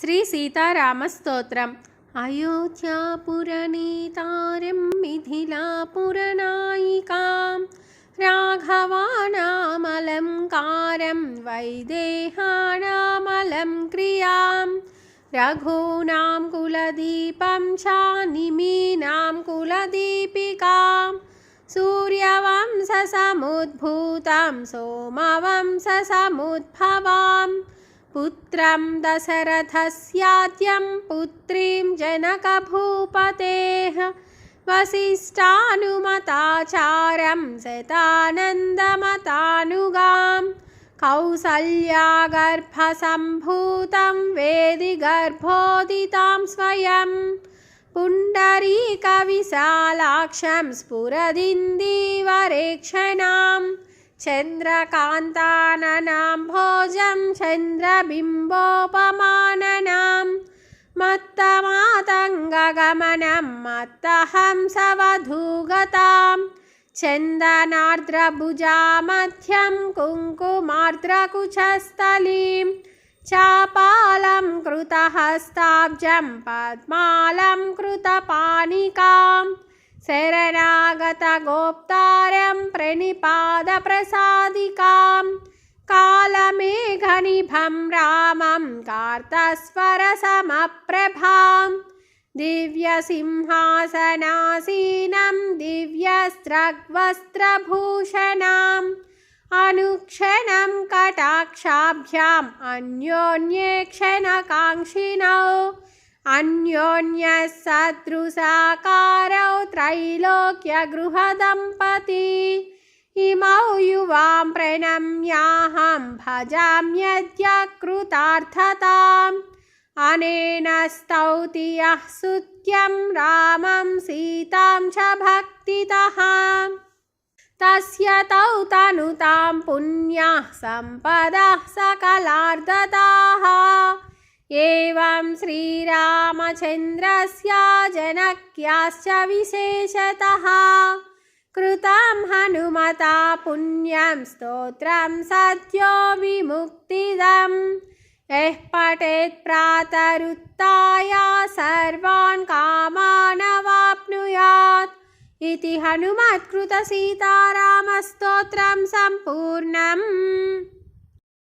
श्रीसीतारामस्तोत्रम्। अयोध्यापुरनेतारं मिथिलापुरनायिकां राघवानामलङ्कारं वैदेहानामलं क्रियां रघूनां कुलदीपं चानिमीनां कुलदीपिकां सूर्यवंशसमुद्भूतं सोमवंशसमुद्भवाम् पुत्रं दशरथस्याद्यं पुत्रीं जनकभूपतेः वसिष्ठानुमताचारं शतानन्दमतानुगां कौसल्यागर्भसम्भूतं वेदिगर्भोदितां स्वयं पुण्डरीकविशालाक्षं स्फुरदिन्दीवरेक्षणाम् చంద్రకాంతాననాం భోజం చంద్రబింబోపమాననాం మత్తమాతంగమనం మత్తహంసవధూగతాం చందనార్ద్రభుజామధ్యం కుంకుమార్ద్రకుచస్థలీం చాపాలం కృతహస్తాబ్జం పద్మాలం కృతపానికాం शरणागतगोप्तारं प्रणिपादप्रसादिकां कालमेघनिभं रामं कार्तस्वरसमप्रभां दिव्यसिंहासनासीनं दिव्यस्त्रवस्त्रभूषणाम् अनुक्षणं कटाक्षाभ्याम् अन्योन्यः सदृशाकारौ त्रैलोक्यगृहदम्पती। इमौ युवां प्रणम्याहं भजाम्यद्य कृतार्थताम् अनेन स्तौति यः सुत्यं रामं सीतां च भक्तितः। तस्य तौ तनुतां पुण्याः सम्पदः सकलार्दताः एवं श्रीरामचन्द्रस्य जनक्याश्च विशेषतः कृतं हनुमता पुण्यं स्तोत्रं सद्यो विमुक्तिदम् यः पठेत् प्रातरुत्थाय सर्वान् कामानवाप्नुयात् इति हनुमत्कृतसीतारामस्तोत्रं सम्पूर्णम्